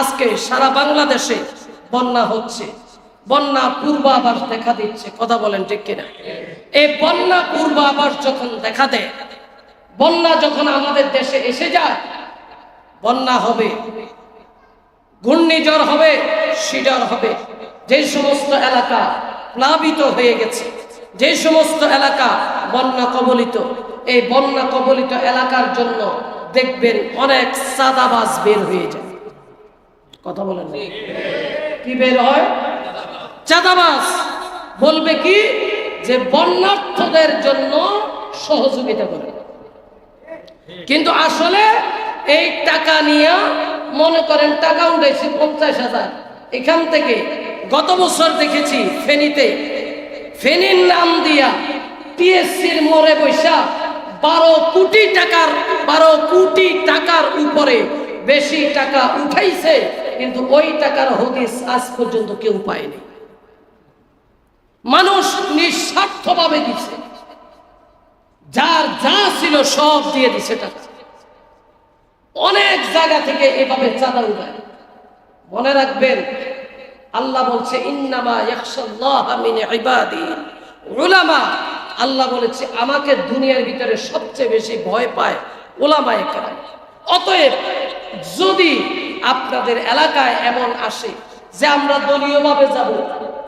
আজকে সারা বাংলাদেশে বন্যা হচ্ছে। বন্যা পূর্বাভাস দেখা দিচ্ছে। কথা বলেন ঠিক কিনা? এই বন্যা পূর্বাভাস যখন দেখা দেয়, বন্যা যখন আমাদের দেশে এসে যায়, বন্যা হবে, ঘূর্ণিঝড় হবে সিডর হবে। যে সমস্ত এলাকা প্লাবিত হয়ে গেছে, যে সমস্ত এলাকা বন্যা কবলিত, এই বন্যা কবলিত এলাকার জন্য দেখবেন অনেক সাদাবাজ বের হয়ে যায়। কথা বলেন কি বের হয়? চাঁদাবাস বলবে কি? যে বন্যার্থদের জন্য সহযোগিতা করে। কিন্তু আসলে এই টাকা নিয়ে মনে করেন টাকা উঠেছি পঞ্চাশ হাজার। এখান থেকে গত বছর দেখেছি ফেনীতে। ফেনীর নাম দিয়া টিএসসির মোড়ে বৈশা বারো কোটি টাকার বারো কোটি টাকার উপরে বেশি টাকা উঠাইছে কিন্তু ওই টাকার হদিস আজ পর্যন্ত কেউ পায়নি। মানুষ নিঃস্বার্থভাবে দিছে। যার যা ছিল সব দিয়ে দিছে অনেক জায়গা থেকে এভাবে চাঁদা উঠায়। মনে রাখবেন, আল্লাহ বলছে আল্লাহ বলেছে, আমাকে দুনিয়ার ভিতরে সবচেয়ে বেশি ভয় পায় ওলামায়ে অতএব যদি আপনাদের এলাকায় এমন আসে যে আমরা দলীয়ভাবে যাব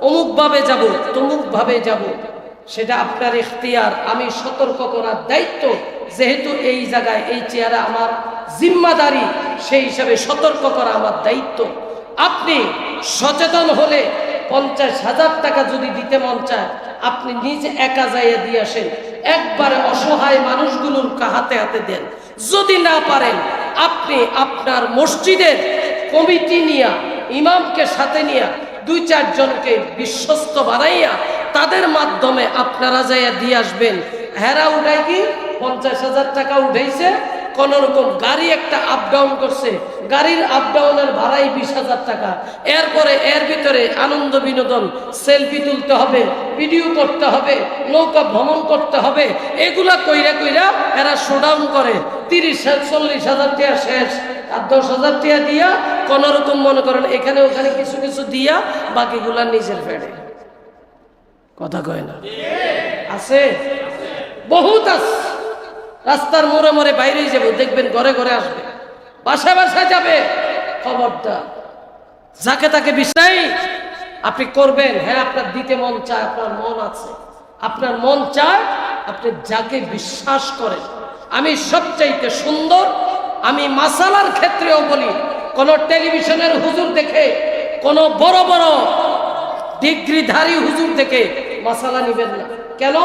অমুক ভাবে যাব তমুক ভাবে যাব। সেটা আপনার ইখতিয়ার। আমি সতর্ক করার দায়িত্ব, যেহেতু এই জায়গায় এই চেয়ারে আমার জিম্মাদারি, সেই হিসাবে সতর্ক করা আমার দায়িত্ব। আপনি সচেতন হলে পঞ্চাশ হাজার টাকা যদি দিতে মন চায়, আপনি নিজে একা যাইয়ে দিয়ে আসেন। একবারে অসহায় মানুষগুলোর হাতে হাতে দেন। যদি না পারেন আপনি আপনার মসজিদের কমিটি নিয়া, ইমামকে সাথে নিয়া দুই চারজনকে বিশ্বস্ত বানাইয়া তাদের মাধ্যমে আপনারা যাইয়া দিয়ে আসবেন। হেরা উঠায় কি? পঞ্চাশ হাজার টাকা উঠাইছে। কোন রকম গাড়ি একটা আপ ডাউন করছে। গাড়ির আপ ডাউনের ভাড়াই বিশ হাজার টাকা। এরপরে এর ভিতরে আনন্দ বিনোদন সেলফি তুলতে হবে ভিডিও করতে হবে, নৌকা ভ্রমণ করতে হবে। এগুলা কইরা কইরা এরা শোডাউন করে। তিরিশ চল্লিশ হাজার টাকা শেষ। আর দশ হাজার টাকা দিয়া কোন রকম মনে করেন, এখানে ওখানে কিছু কিছু দিয়া বাকিগুলা নিজের ফেড়ে কথা কয় না? আছে? বহুত আছে। রাস্তার মোড়ে মোড়ে বাইরেই যাব, দেখবেন ঘরে ঘরে আসবে। বাসায় বাসায় যাবে। খবরটা যাকে তাকে বিষয় আপনি করবেন। হ্যাঁ আপনার দিতে মন চায়, আপনার মন আছে। আপনার মন চায়, আপনি যাকে বিশ্বাস করেন আমি সবচাইতে সুন্দর, আমি মাসালার ক্ষেত্রেও বলি, কোন টেলিভিশনের হুজুর দেখে, কোন বড় বড় ডিগ্রিধারী হুজুর দেখে মাসালা নিবেন না। কেন?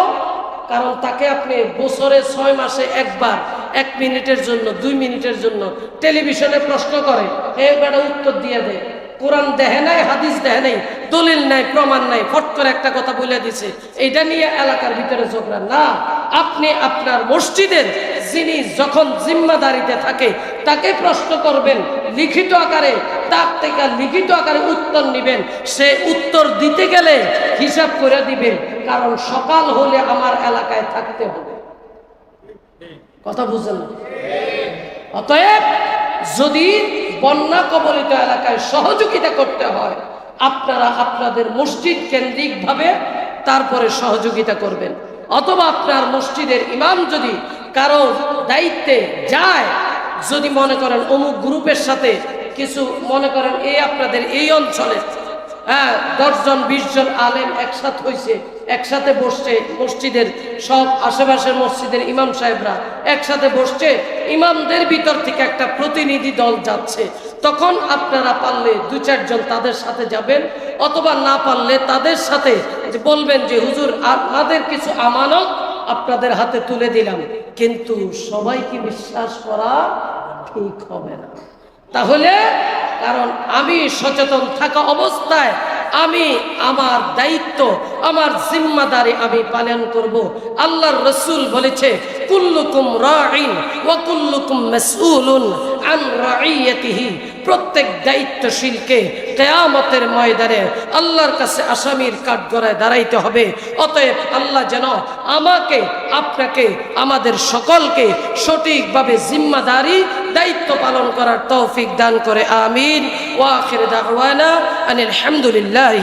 কারণ তাকে আপনি বছরে ছয় মাসে একবার, এক মিনিটের জন্য, দুই মিনিটের জন্য টেলিভিশনে প্রশ্ন করে এবার উত্তর দিয়ে দেয় কোরআন দেহে নাই, হাদিস দেহে নাই, দলিল নাই, প্রমাণ নাই, ফট করে একটা কথা বলে দিছে। এইটা নিয়ে এলাকার ভিতরে ঝগড়া না। আপনি আপনার মসজিদের যিনি যখন জিম্মাদারিতে থাকে, তাকে প্রশ্ন করবেন, লিখিত আকারে, তার থেকে লিখিত আকারে উত্তর নিবেন। সে উত্তর দিতে গেলে হিসাব করে দিবেন, কারণ সকাল হলে আমার এলাকায় থাকতে হবে। কথা বুঝলেন? অতএব যদি বন্যা কবলিত এলাকায় সহযোগিতা করতে হয়, আপনারা আপনাদের মসজিদ কেন্দ্রিকভাবে তারপরে সহযোগিতা করবেন। অথবা আপনার মসজিদের ইমাম যদি কারও দায়িত্বে যায়, যদি মনে করেন অমুক গ্রুপের সাথে কিছু মনে করেন এই আপনাদের এই অঞ্চলে হ্যাঁ দশজন বিশ জন আলেম একসাথে হয়েছে একসাথে বসছে মসজিদের সব আশেপাশের মসজিদের ইমাম সাহেবরা একসাথে বসছে, ইমামদের ভিতর থেকে একটা প্রতিনিধি দল যাচ্ছে, তখন আপনারা পারলে দু চারজন তাদের সাথে যাবেন, অথবা না পারলে তাদের সাথে বলবেন যে, হুজুর আপনাদের কিছু আমানত আপনাদের হাতে তুলে দিলাম। কিন্তু সবাইকে বিশ্বাস করা ঠিক হবে না। তাহলে, কারণ আমি সচেতন থাকা অবস্থায় আমি আমার দায়িত্ব, আমার জিম্মাদারি আমি পালন করব। আল্লাহর রসুল বলেছে, কুল্লুকুম রাইন ওয়া কুল্লুকুম মাসউলুন। প্রত্যেক দায়িত্বশীলকে কেয়ামতের ময়দানে আল্লাহর কাছে আসামির কাঠগড়ায় দাঁড়াইতে হবে। অতএব আল্লাহ যেন আমাকে, আপনাকে, আমাদের সকলকে সঠিকভাবে জিম্মাদারি, দায়িত্ব পালন করার তৌফিক দান করে। আমিন। ওয়াখির দাওয়ানা আনিল হামদুলিল্লাহ